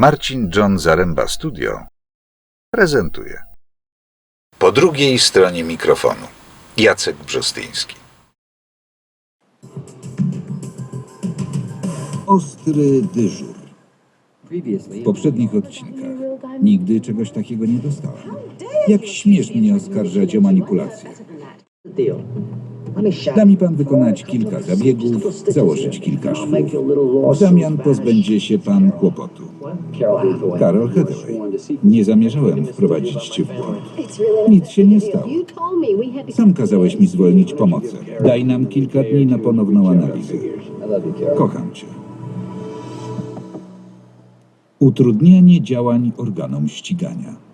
Marcin John Zaręba Studio prezentuje. Po drugiej stronie mikrofonu Jacek Brzostyński. Ostry dyżur. W poprzednich odcinkach nigdy czegoś takiego nie dostałem. Jak śmiesz mnie oskarżać o manipulację? Da mi pan wykonać kilka zabiegów, założyć kilka szwów. W zamian pozbędzie się pan kłopotu. Karol Hathaway. Nie zamierzałem wprowadzić cię w błąd. Nic się nie stało. Sam kazałeś mi zwolnić pomocę. Daj nam kilka dni na ponowną analizę. Kocham cię. Utrudnianie działań organom ścigania.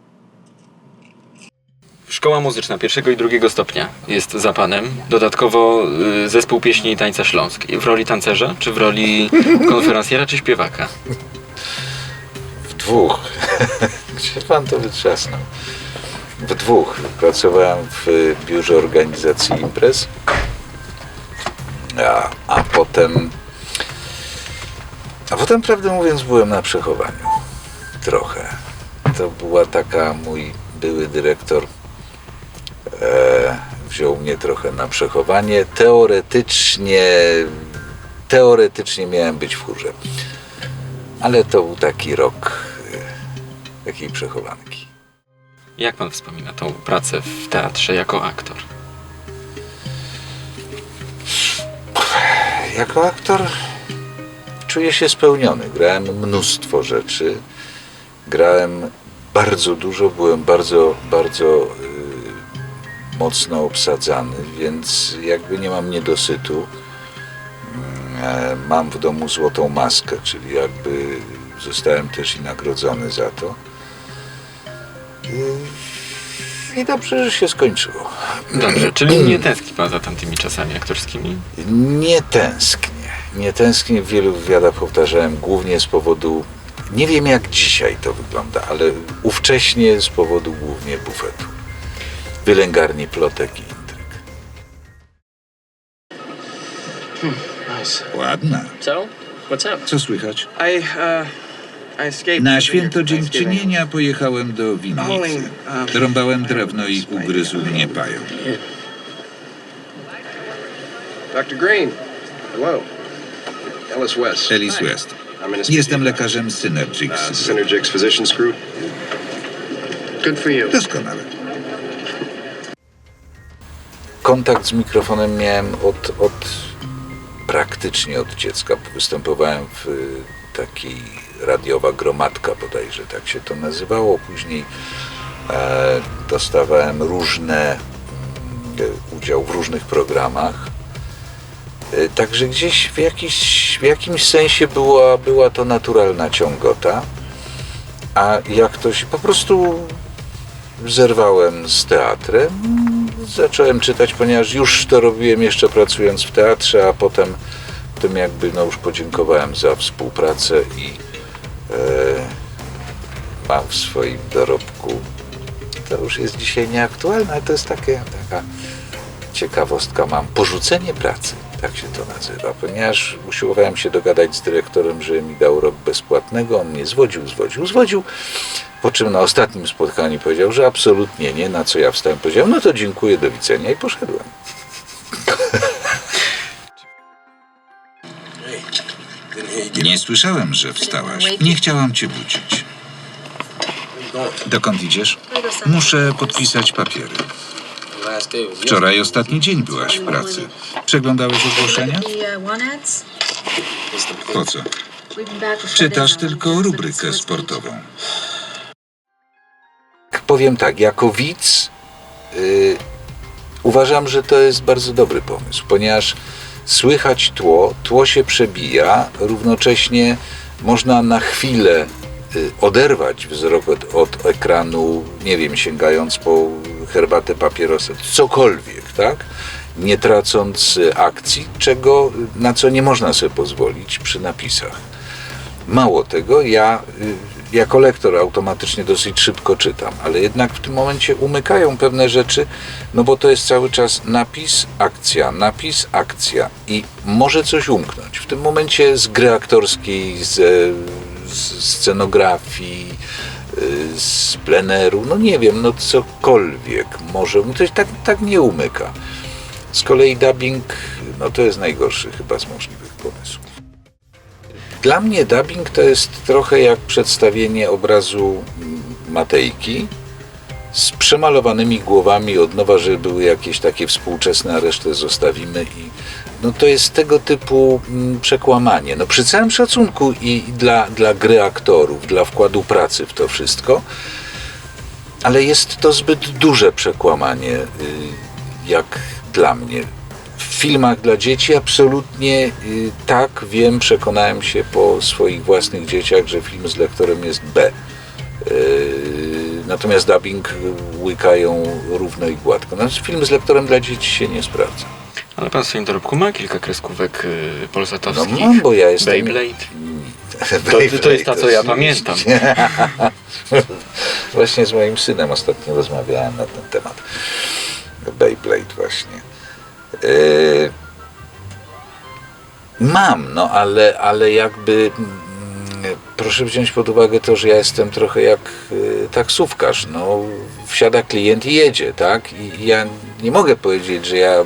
Szkoła muzyczna pierwszego i drugiego stopnia jest za panem. Dodatkowo y, zespół pieśni i tańca śląsk. W roli tancerza, czy w roli konferencjera, czy śpiewaka? W dwóch. Gdzie pan to wytrzasnął? W dwóch. Pracowałem w biurze organizacji imprez, a, a potem. A potem, prawdę mówiąc, byłem na przechowaniu. Trochę. To była taka mój były dyrektor. Wziął mnie trochę na przechowanie. Teoretycznie, teoretycznie miałem być w chórze. Ale to był taki rok e, takiej przechowanki. Jak pan wspomina tą pracę w teatrze jako aktor? Jako aktor czuję się spełniony. Grałem mnóstwo rzeczy. Grałem bardzo dużo, byłem bardzo, bardzo y, mocno obsadzany, więc jakby nie mam niedosytu. Mm, e, Mam w domu złotą maskę, czyli jakby zostałem też i nagrodzony za to. I dobrze, że się skończyło. Dobrze, czyli nie tęskni pan za tamtymi czasami aktorskimi? Nie tęsknię. Nie tęsknię. W wielu wywiadach powtarzałem głównie z powodu. Nie wiem jak dzisiaj to wygląda, ale ówcześnie z powodu głównie bufetu. Wylęgarni plotek i intryg. Nice. Ładna. So, what's up? Co słychać? I uh, I escaped. Na święto dziękczynienia pojechałem do winnicy. Rąbałem drewno i ugryzł mnie pająk. Dr. Green. Hello. Ellis West. Ellis West. I'm Jestem lekarzem uh, Synergix. Synergix Physicians Group. Good for you. Doskonale. Kontakt z mikrofonem miałem od, od praktycznie od dziecka. Występowałem w y, takiej radiowa gromadka bodajże, tak się to nazywało. Później e, dostawałem różne e, udział w różnych programach. E, Także gdzieś w, jakiś, w jakimś sensie była, była to naturalna ciągota. A jak ktoś po prostu zerwałem z teatrem, zacząłem czytać, ponieważ już to robiłem jeszcze pracując w teatrze, a potem tym jakby no już podziękowałem za współpracę i e, mam w swoim dorobku, to już jest dzisiaj nieaktualne, ale to jest takie, taka ciekawostka, mam porzucenie pracy, tak się to nazywa, ponieważ usiłowałem się dogadać z dyrektorem, że mi dał rok bezpłatnego, on mnie zwodził, zwodził, zwodził, po czym na ostatnim spotkaniu powiedział, że absolutnie nie, na co ja wstałem, powiedziałem, no to dziękuję, do widzenia i poszedłem. Nie słyszałem, że wstałaś. Nie chciałam cię budzić. Dokąd idziesz? Muszę podpisać papiery. Wczoraj ostatni dzień byłaś w pracy. Przeglądałeś ogłoszenia? Po co? Czytasz tylko rubrykę sportową. Powiem tak, jako widz y, uważam, że to jest bardzo dobry pomysł, ponieważ słychać tło, tło się przebija, równocześnie można na chwilę y, oderwać wzrok od, od ekranu, nie wiem, sięgając po herbatę, papierosa, cokolwiek, tak? Nie tracąc y, akcji, czego, na co nie można sobie pozwolić przy napisach. Mało tego, ja y, jako lektor automatycznie dosyć szybko czytam, ale jednak w tym momencie umykają pewne rzeczy, no bo to jest cały czas napis, akcja, napis, akcja i może coś umknąć. W tym momencie z gry aktorskiej, z, e, z scenografii, y, z pleneru, no nie wiem, no cokolwiek może, to tak, tak nie umyka. Z kolei dubbing, no to jest najgorszy chyba z możliwych pomysłów. Dla mnie dubbing to jest trochę jak przedstawienie obrazu Matejki z przemalowanymi głowami od nowa, żeby były jakieś takie współczesne, a resztę zostawimy i no to jest tego typu mm, przekłamanie. No przy całym szacunku i i dla, dla gry aktorów, dla wkładu pracy w to wszystko, ale jest to zbyt duże przekłamanie, y, jak dla mnie. W filmach dla dzieci absolutnie y, tak, wiem, przekonałem się po swoich własnych dzieciach, że film z lektorem jest B. Y, Natomiast dubbing łykają równo i gładko. Natomiast film z lektorem dla dzieci się nie sprawdza. Ale pan w swoim dorobku ma kilka kreskówek y, No polsatowskich. mam, bo ja jestem... Beyblade. To- to jest ta, co ja pamiętam. właśnie z moim synem ostatnio rozmawiałem na ten temat. Beyblade właśnie. Yy, mam, no ale, ale jakby mm, proszę wziąć pod uwagę to, że ja jestem trochę jak y, taksówkarz. No, wsiada klient i jedzie, tak? I ja nie mogę powiedzieć, że ja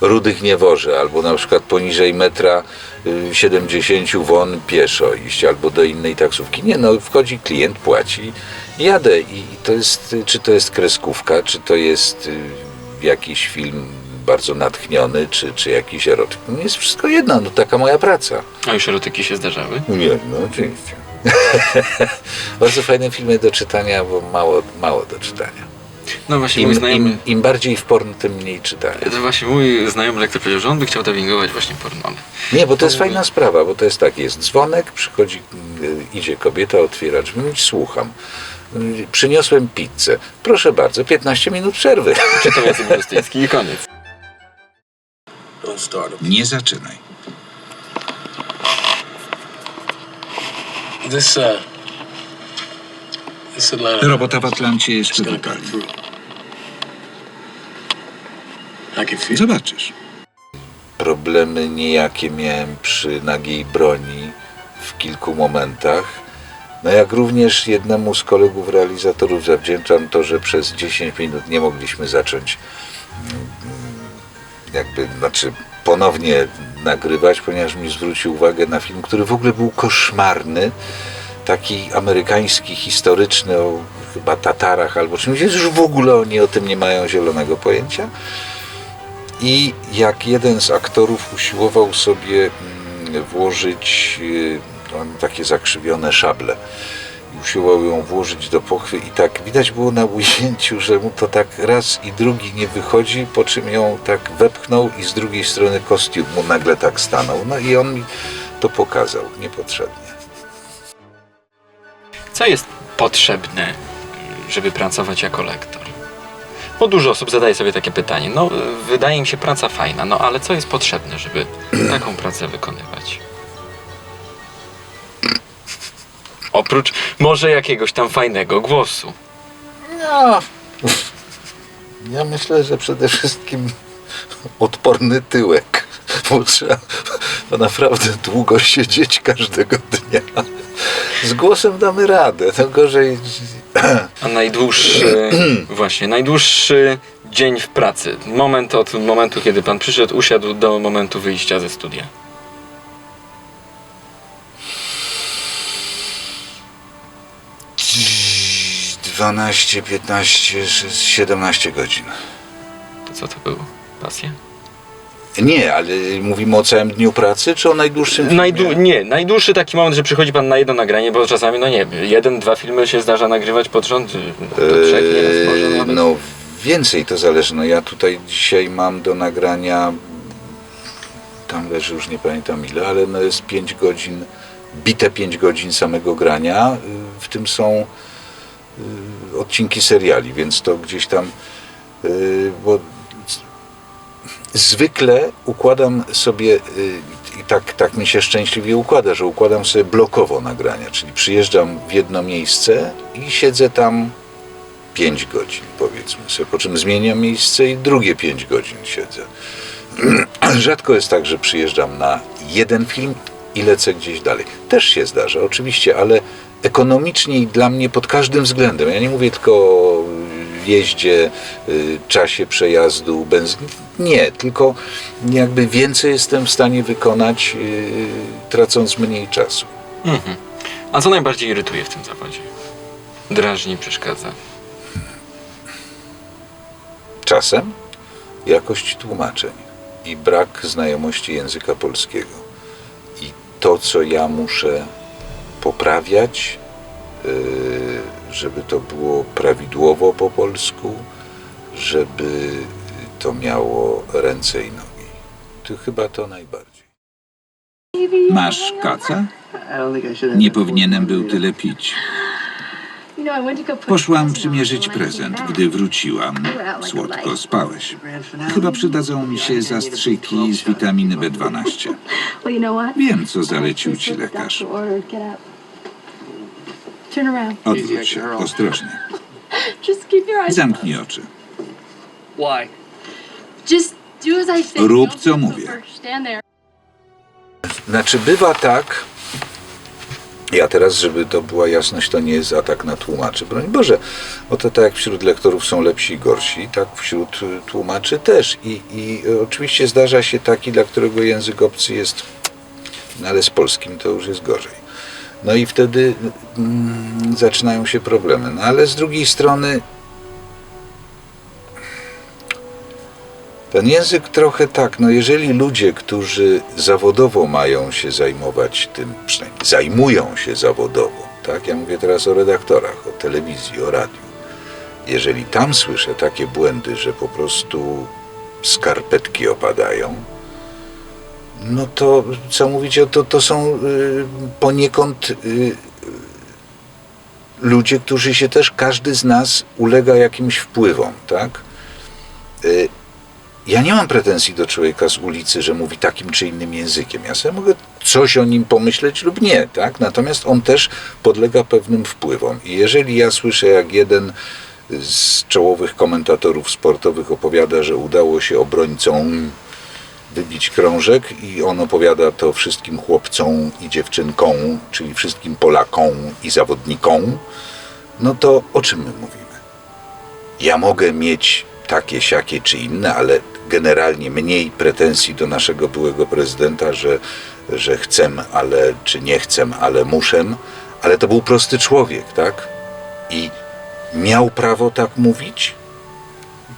rudych nie wożę, albo na przykład poniżej metra y, 70 won pieszo iść, albo do innej taksówki. Nie, no wchodzi klient, płaci, jadę i to jest, czy to jest kreskówka, czy to jest jakiś film bardzo natchniony, czy, czy jakiś erotyk. No jest wszystko jedno, no taka moja praca. A już erotyki się zdarzały? Nie, no oczywiście. bardzo fajne filmy do czytania, bo mało, mało do czytania. No właśnie mój Im, znajomy... im, im bardziej w porn, tym mniej czytania. To właśnie mój znajomy lektor powiedział, że on by chciał dubbingować właśnie pornowe. Nie, bo to jest fajna sprawa, bo to jest tak, jest dzwonek, przychodzi, y, idzie kobieta, otwiera drzwi, słucham. Przyniosłem pizzę. Proszę bardzo, 15 minut przerwy. Czy to Jacek Gostyński i koniec. Nie zaczynaj. Uh. Robota w Atlancie feel it. Zobaczysz. Problemy niejakie miałem przy nagiej broni w kilku momentach. No jak również jednemu z kolegów realizatorów zawdzięczam to, że przez 10 minut nie mogliśmy zacząć mm, jakby, znaczy ponownie nagrywać, ponieważ mi zwrócił uwagę na film, który w ogóle był koszmarny, taki amerykański, historyczny o chyba Tatarach albo czymś, już w ogóle oni o tym nie mają zielonego pojęcia. I jak jeden z aktorów usiłował sobie mm, włożyć y, takie zakrzywione szable, usiłował ją włożyć do pochwy i tak widać było na ujęciu, że mu to tak raz i drugi nie wychodzi, po czym ją tak wepchnął i z drugiej strony kostium mu nagle tak stanął. No i on mi to pokazał niepotrzebnie. Co jest potrzebne, żeby pracować jako lektor? Bo dużo osób zadaje sobie takie pytanie. No, wydaje im się praca fajna, no ale co jest potrzebne, żeby taką pracę wykonywać? Oprócz może jakiegoś tam fajnego głosu. No, ja myślę, że przede wszystkim odporny tyłek. Bo trzeba to naprawdę długo siedzieć każdego dnia. Z głosem damy radę. No gorzej. A najdłuższy, właśnie, najdłuższy dzień w pracy. Moment od momentu, kiedy pan przyszedł, usiadł do momentu wyjścia ze studia. Dwanaście, 15, 17 godzin. To co to było? Pasja? Nie, ale mówimy o całym dniu pracy, czy o najdłuższym filmie? Nie, najdłuższy taki moment, że przychodzi pan na jedno nagranie, bo czasami, no nie wiem, jeden, dwa filmy się zdarza nagrywać pod rząd, y, do trzech nieraz może Eee, nawet. No więcej to zależy. No ja tutaj dzisiaj mam do nagrania, tam leży już nie pamiętam ile, ale no jest 5 godzin, bite 5 godzin samego grania. Y, W tym są y, odcinki seriali, więc to gdzieś tam, y, bo zwykle układam sobie y, i tak, tak mi się szczęśliwie układa, że układam sobie blokowo nagrania, czyli przyjeżdżam w jedno miejsce i siedzę tam 5 godzin, powiedzmy sobie, po czym zmieniam miejsce i drugie 5 godzin siedzę. Rzadko jest tak, że przyjeżdżam na jeden film i lecę gdzieś dalej. Też się zdarza, oczywiście, ale ekonomicznie i dla mnie pod każdym względem. Ja nie mówię tylko o jeździe, y, czasie przejazdu, benzyn. Nie, tylko jakby więcej jestem w stanie wykonać, y, tracąc mniej czasu. Mhm. A co najbardziej irytuje w tym zawodzie? Drażni, przeszkadza. Czasem jakość tłumaczeń i brak znajomości języka polskiego. I to, co ja muszę poprawiać, yy, żeby to było prawidłowo po polsku, żeby to miało ręce i nogi. To chyba to najbardziej. Masz kaca? Nie powinienem był tyle pić. Poszłam przymierzyć prezent. Gdy wróciłam, słodko spałeś. Chyba przydadzą mi się zastrzyki z witaminy B12. Wiem, co zalecił ci lekarz. Odwróć się, ostrożnie. Zamknij oczy. Rób co mówię. Znaczy bywa tak, ja teraz, żeby to była jasność, to nie jest atak na tłumaczy. Broń Boże, bo to tak jak wśród lektorów są lepsi i gorsi, tak wśród y, tłumaczy też. I, I oczywiście zdarza się taki, dla którego język obcy jest, no ale z polskim to już jest gorzej. No i wtedy mm, zaczynają się problemy. No ale z drugiej strony Ten język trochę tak, no jeżeli ludzie, którzy zawodowo mają się zajmować tym, przynajmniej zajmują się zawodowo, tak? Ja mówię teraz o redaktorach, o telewizji, o radiu. Jeżeli tam słyszę takie błędy, że po prostu skarpetki opadają, no to co mówicie, to, to są y, poniekąd y, ludzie, którzy się też, każdy z nas ulega jakimś wpływom, tak? Y, ja nie mam pretensji do człowieka z ulicy, że mówi takim czy innym językiem. Ja sobie mogę coś o nim pomyśleć lub nie, tak? Natomiast on też podlega pewnym wpływom. I jeżeli ja słyszę, jak jeden z czołowych komentatorów sportowych opowiada, że udało się obrońcom wybić krążek i on opowiada to wszystkim chłopcom i dziewczynkom, czyli wszystkim Polakom i zawodnikom, no to o czym my mówimy? Ja mogę mieć takie, siakie czy inne, ale generalnie mniej pretensji do naszego byłego prezydenta, że, że chcę, ale czy nie chcę, ale muszę, ale to był prosty człowiek, tak? I miał prawo tak mówić,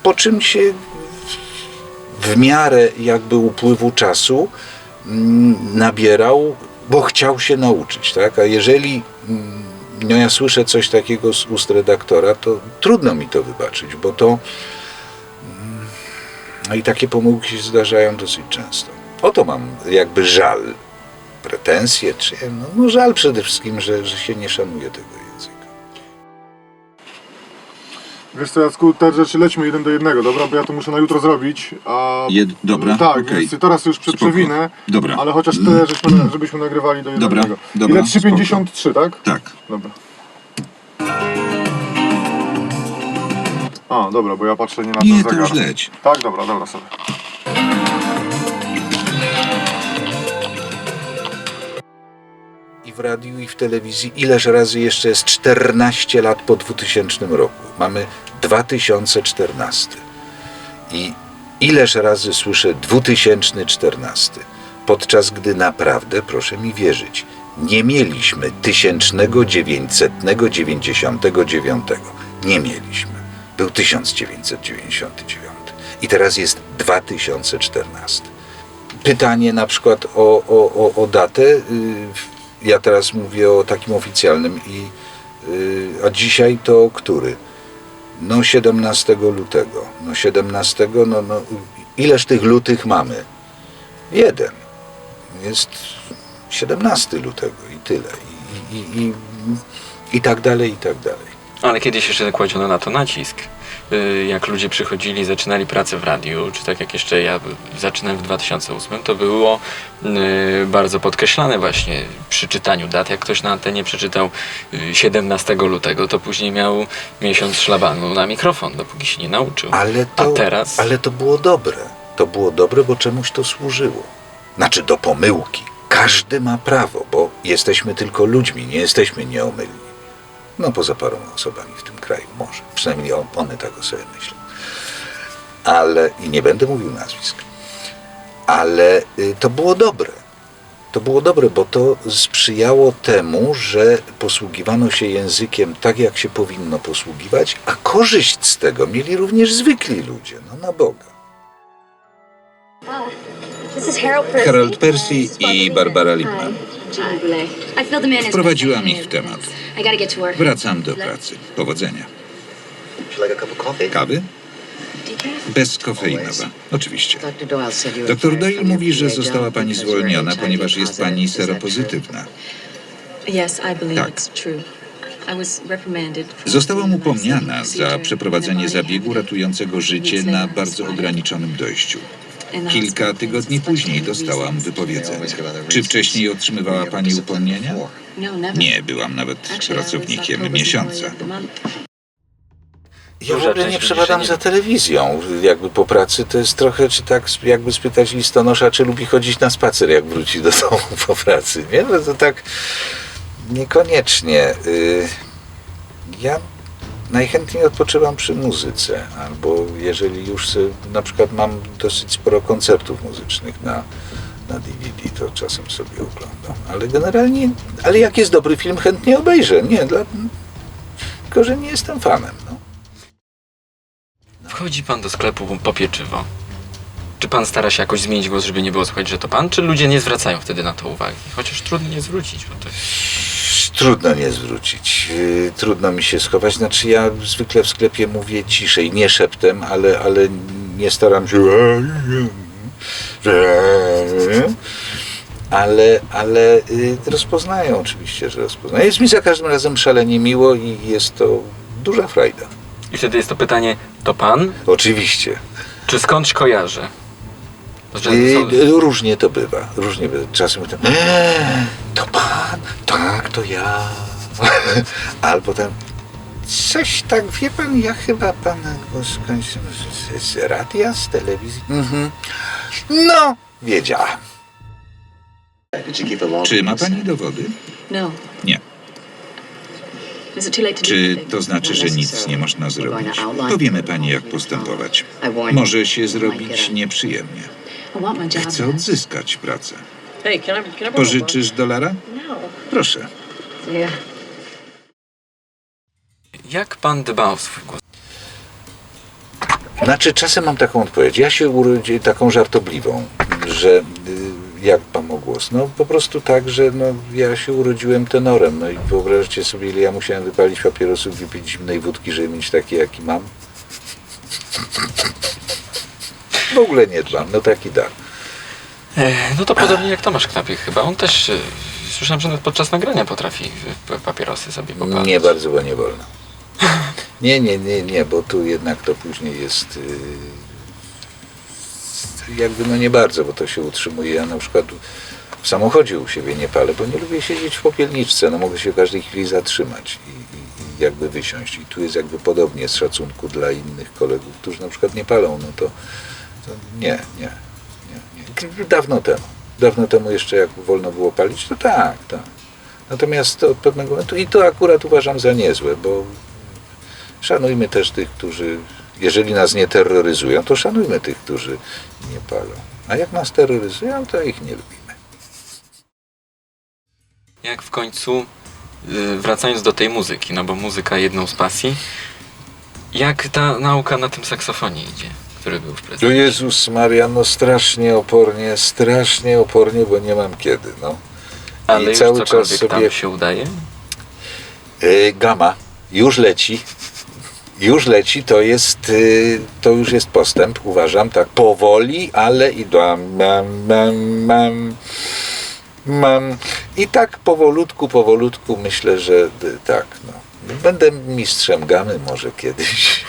po czym się w- miarę jakby upływu czasu mm, nabierał, bo chciał się nauczyć, tak? A jeżeli mm, no ja słyszę coś takiego z ust redaktora, to trudno mi to wybaczyć, bo to no i takie pomyłki się zdarzają dosyć często. Oto mam jakby żal, pretensje, czy no, no żal przede wszystkim, że, że się nie szanuje tego Wiesz co, Jacku, te rzeczy lećmy jeden do jednego, dobra? Bo ja to muszę na jutro zrobić, a... Jed- dobra, Tak, okej. więc teraz już Spoko. przewinę, Dobra. ale chociaż te, żeśmy, żebyśmy nagrywali do Dobra, jednego. dobra, Ile? 3,53, tak? Tak. Dobra. A, dobra, bo ja patrzę nie na Nie, ten to zegar. już leć. Tak, dobra, dobra sobie. I w radiu, i w telewizji. Ileż razy jeszcze jest 14 lat po 2000 roku. Mamy 2014. I ileż razy słyszę 2014, podczas gdy naprawdę, proszę mi wierzyć, nie mieliśmy 1999. Nie mieliśmy. Był 1999. I teraz jest 2014 pytanie na przykład o, o, o, o datę. y, Ja teraz mówię o takim oficjalnym i y, a dzisiaj to który? No 17 lutego. No 17, no, no ileż tych lutych mamy? Jeden. Jest 17 lutego i tyle. I, i, i, i tak dalej, i tak dalej. Ale kiedyś jeszcze kładziono na to nacisk. Y, Jak ludzie przychodzili, zaczynali pracę w radiu, czy tak jak jeszcze ja zaczynałem w 2008, to było y, bardzo podkreślane właśnie przy czytaniu dat. Jak ktoś na antenie przeczytał y, 17 lutego, to później miał miesiąc szlabanu na mikrofon, dopóki się nie nauczył. Ale to, A teraz? ale to było dobre. To było dobre, bo czemuś to służyło. Znaczy do pomyłki. każdy ma prawo, bo jesteśmy tylko ludźmi, nie jesteśmy nieomylni. No poza paroma osobami w tym kraju, może. Przynajmniej on- one tak o sobie myślą. Ale, i nie będę mówił nazwisk, ale y, to było dobre. To było dobre, bo to sprzyjało temu, że posługiwano się językiem tak, jak się powinno posługiwać, a korzyść z tego mieli również zwykli ludzie, no na Boga. Harold Percy i Barbara Lipman. Wprowadziłam ich w temat. Wracam do pracy. Powodzenia. Kawy? Bezkofeinowa. Oczywiście. Doktor Doyle mówi, że została pani zwolniona, ponieważ jest pani seropozytywna. Tak. Zostałam upomniana za przeprowadzenie zabiegu ratującego życie na bardzo ograniczonym dojściu. Kilka tygodni później dostałam wypowiedzenie. Czy wcześniej otrzymywała pani upomnienia? Nie, byłam nawet pracownikiem miesiąca. Ja w ogóle nie przepadam za telewizją. Jakby po pracy to jest trochę, czy tak jakby spytać listonosza, czy lubi chodzić na spacer, jak wróci do domu po pracy. Nie, no to tak niekoniecznie. Y, Ja najchętniej odpoczywam przy muzyce, albo jeżeli już na przykład mam dosyć sporo koncertów muzycznych na, na DVD, to czasem sobie oglądam. Ale generalnie, ale jak jest dobry film, chętnie obejrzę. Nie, dla, tylko że nie jestem fanem. No. Wchodzi pan do sklepu po pieczywo. Czy pan stara się jakoś zmienić głos, żeby nie było słychać, że to pan? Czy ludzie nie zwracają wtedy na to uwagi? Chociaż trudno nie zwrócić, bo to jest... Trudno nie zwrócić. Yy, Trudno mi się schować. Znaczy ja zwykle w sklepie mówię ciszej, nie szeptem, ale, ale nie staram się... Ale, ale yy, rozpoznają oczywiście, że rozpoznają. Jest mi za każdym razem szalenie miło i jest to duża frajda. I wtedy jest to pytanie, to pan? Oczywiście. Czy skądś kojarzę? Znaczy, Yy, co- różnie to bywa. Różnie bywa. Czasem mówię, eee, to pan? Tak, to ja. Albo tam, coś tak, wie pan, ja chyba pana głos skądś z, z radia, z telewizji. Mhm. No, wiedziałem. Czy ma pani dowody? No. Nie. Czy to znaczy, że nic nie można zrobić? Powiemy pani, jak postępować. Może się zrobić nieprzyjemnie. Chcę odzyskać pracę. Hey, can I, can I borrow Pożyczysz dolara? No. Proszę. Jak pan dba o swój głos? Znaczy, czasem mam taką odpowiedź. Ja się urodziłem taką żartobliwą, że y, jak mam o głos? No po prostu tak, że no, ja się urodziłem tenorem. No i wyobraźcie sobie, ile ja musiałem wypalić papierosów, wypić zimnej wódki, żeby mieć taki, jaki mam. W ogóle nie dbam, no taki dar. E, No to podobnie jak Tomasz Knapik chyba. On też, e, słyszałem, że nawet podczas nagrania potrafi papierosy sobie popalić. Nie bardzo, bo nie wolno. Nie, nie, nie, nie, bo tu jednak to później jest yy, jakby no nie bardzo, bo to się utrzymuje. Ja na przykład w samochodzie u siebie nie palę, bo nie lubię siedzieć w popielniczce. No mogę się w każdej chwili zatrzymać i, i, i jakby wysiąść. I tu jest jakby podobnie z szacunku dla innych kolegów, którzy na przykład nie palą. No to nie, nie, nie, nie. Dawno temu. Dawno temu jeszcze jak wolno było palić, to tak, tak. Natomiast od pewnego momentu, i to akurat uważam za niezłe, bo szanujmy też tych, którzy, jeżeli nas nie terroryzują, to szanujmy tych, którzy nie palą. A jak nas terroryzują, to ich nie lubimy. Jak w końcu, y, wracając do tej muzyki, no bo muzyka jedną z pasji, jak ta nauka na tym saksofonie idzie, który był w prezencie? Jezus Maria, no strasznie opornie, strasznie opornie, bo nie mam kiedy, no. Ale I już cały czas sobie tam się udaje? Y, Gama już leci. Już leci, to jest, y, to już jest postęp, uważam, tak powoli, ale i mam, mam, mam, mam, mam. I tak powolutku, powolutku myślę, że tak, no. Będę mistrzem gamy może kiedyś.